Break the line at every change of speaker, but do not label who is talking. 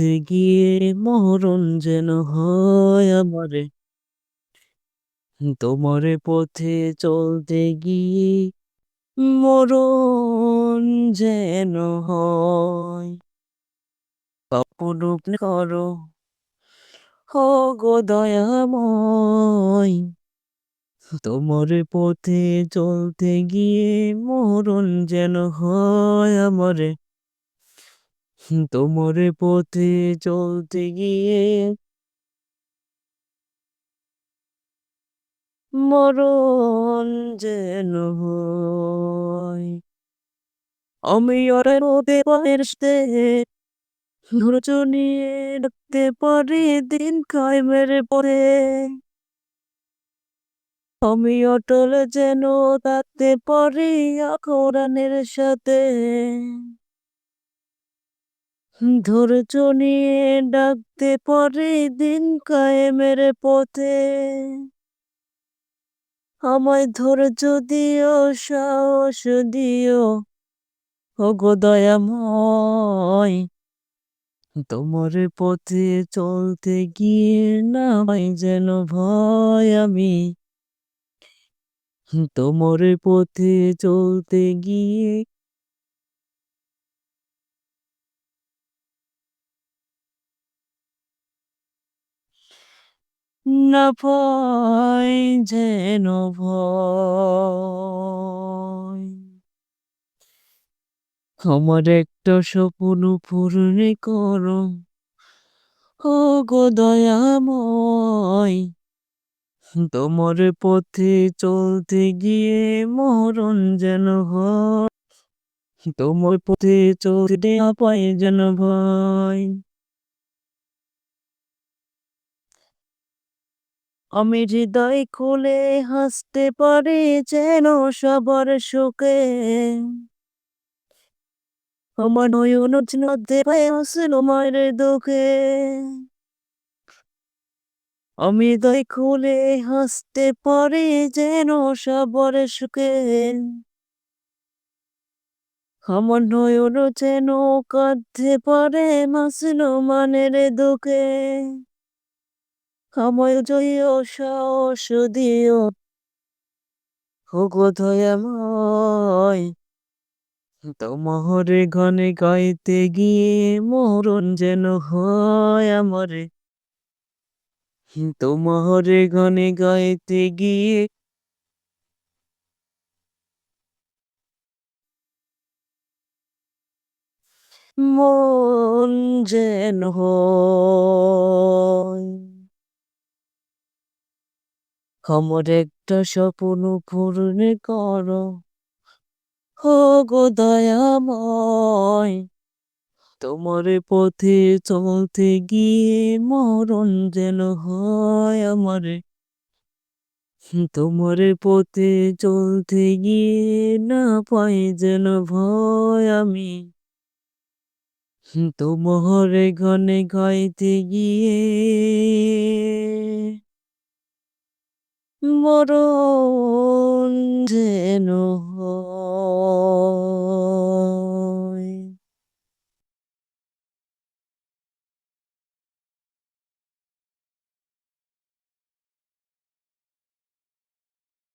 চলতে গিয়ে মরণ যেন হয় আমারে। তোমার পথে চলতে গিয়ে মরণ যেন হয়। করো হো গো দয়াময়। তোমার পথে চলতে গিয়ে মরণ যেন হয় আমারে। তোমার পথে চলতে গিয়ে মরণ যেন আমি ওরের ওতে পারতে নিয়ে ডাকতে পারি, দিন কায়েমের পরে আমি অটল যেন থাকতে পারি কোরআনের সাথে। ধৈর্য নিয়ে ডাকতে পারি দিন কায়েমের পথে। আমায় ধৈর্য দিও, সাহস দিও, ওগো দয়াময়। তোমার পথে চলতে গিয়ে না যেন ভয় আমি। তোমার পথে চলতে গিয়ে না ভয় যেন ভয়। আমার একটা স্বপ্ন পূর্ণ করো ও গো তোমার পথে চলতে গিয়ে মরণ যেন হয়, তোমার পথে চলতে পাই যেন ভয়। আমি হৃদয় খুলে হাসতে পারি যেন সবার সুখে। আমার নয়ন নদে হাসলো মায়ের দুঃখে। আমি হৃদয় খুলে হাসতে পারি যেন সবার সুখে। আমার নয়ন যেন কাঁদতে পারে, মাসলো মানের দুঃখে। আমায় জয় দয়াময় তোমার ঘনে গাইতে গিয়ে মরণ যেন হয় আমারে। তোমার ঘনে গাইতে গিয়ে মন যেন হয়। আমার একটা স্বপ্ন পূর্ণ করো। হো গো দয়াময়, তোমার পথে চলতে গিয়ে মরণ যেন হয় আমারে। তোমার পথে চলতে গিয়ে না পাই যেন ভয় আমি। তোমার ঘনে গাইতে গিয়ে মরণ যেন হয়